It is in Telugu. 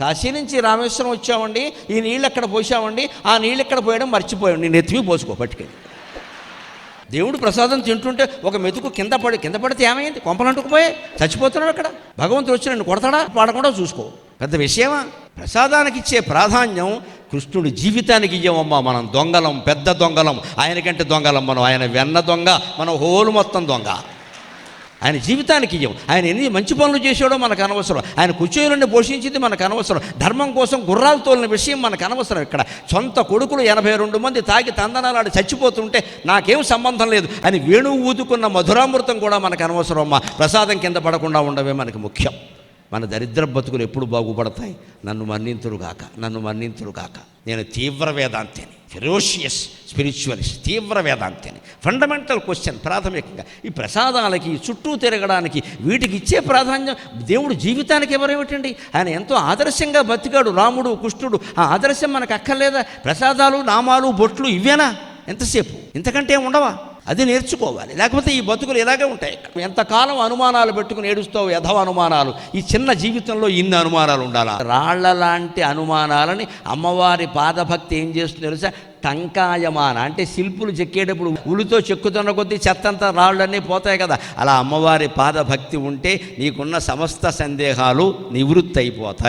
కాశీ నుంచి రామేశ్వరం వచ్చామండి ఈ నీళ్ళు ఎక్కడ పోసామండి ఆ నీళ్ళు ఎక్కడ పోయడం మర్చిపోయాం. నేను ఎత్తివి పోసుకో పట్టుకెళ్ళి. దేవుడు ప్రసాదం తింటుంటే ఒక మెతుకు కింద పడి కింద పడితే ఏమైంది? కొంపలంటుకుపోయాయి చచ్చిపోతున్నాడు అక్కడ భగవంతుడు వచ్చి నన్ను కొడతాడా? పాడకుండా చూసుకో. పెద్ద విషయమా? ప్రసాదానికి ఇచ్చే ప్రాధాన్యం కృష్ణుడి జీవితానికి ఇయ్యమమ్మా మనం దొంగలం పెద్ద దొంగలం. ఆయనకంటే దొంగలం మనం. ఆయన వెన్న దొంగ మనం హోలు మొత్తం దొంగ. ఆయన జీవితానికి ఇయ్యం. ఆయన ఎన్ని మంచి పనులు చేసాడో మనకు అనవసరం. ఆయన కుచేయులను పోషించింది మనకు అనవసరం. ధర్మం కోసం గుర్రాలు తోలిన విషయం మనకు అనవసరం ఇక్కడ. సొంత కొడుకులు ఎనభై రెండు మంది తాగి తందనాలాడి చచ్చిపోతుంటే నాకేం సంబంధం లేదు. అని వేణువు ఊదుకున్న మధురామృతం కూడా మనకు అనవసరం అమ్మా. ప్రసాదం కింద పడకుండా ఉండవే మనకి ముఖ్యం. మన దరిద్ర బతుకులు ఎప్పుడు బాగుపడతాయి? నన్ను మన్నింతురుగాక. నన్ను మన్నింతురుగాక. నేను తీవ్ర వేదాంతిని. ఫెరోషియస్ స్పిరిచువలిస్ట్ తీవ్ర వేదాంతిని. ఫండమెంటల్ క్వశ్చన్ ప్రాథమికంగా ఈ ప్రసాదాలకి చుట్టూ తిరగడానికి వీటికి ఇచ్చే ప్రాధాన్యం దేవుడు జీవితానికి ఎవరేమిటండి ఆయన ఎంతో ఆదర్శంగా బతికాడు రాముడు కృష్ణుడు. ఆ ఆదర్శం మనకు అక్కర్లేదా? ప్రసాదాలు నామాలు బొట్లు ఇవేనా? ఎంతసేపు? ఇంతకంటే ఉండవా? అది నేర్చుకోవాలి. లేకపోతే ఈ బతుకులు ఇలాగే ఉంటాయి. ఎంతకాలం అనుమానాలు పెట్టుకుని ఏడుస్తావు యథవ అనుమానాలు? ఈ చిన్న జీవితంలో ఇన్ని అనుమానాలు ఉండాలా? రాళ్ళ లాంటి అనుమానాలని అమ్మవారి పాదభక్తి ఏం చేస్తుంది తెలుసా? టంకాయమాన. అంటే శిల్పులు చెక్కేటప్పుడు ఉలితో చెక్కుతున్న కొద్దీ చెత్తంతా రాళ్ళన్నీ పోతాయి కదా. అలా అమ్మవారి పాదభక్తి ఉంటే నీకున్న సమస్త సందేహాలు నివృత్తి అయిపోతాయి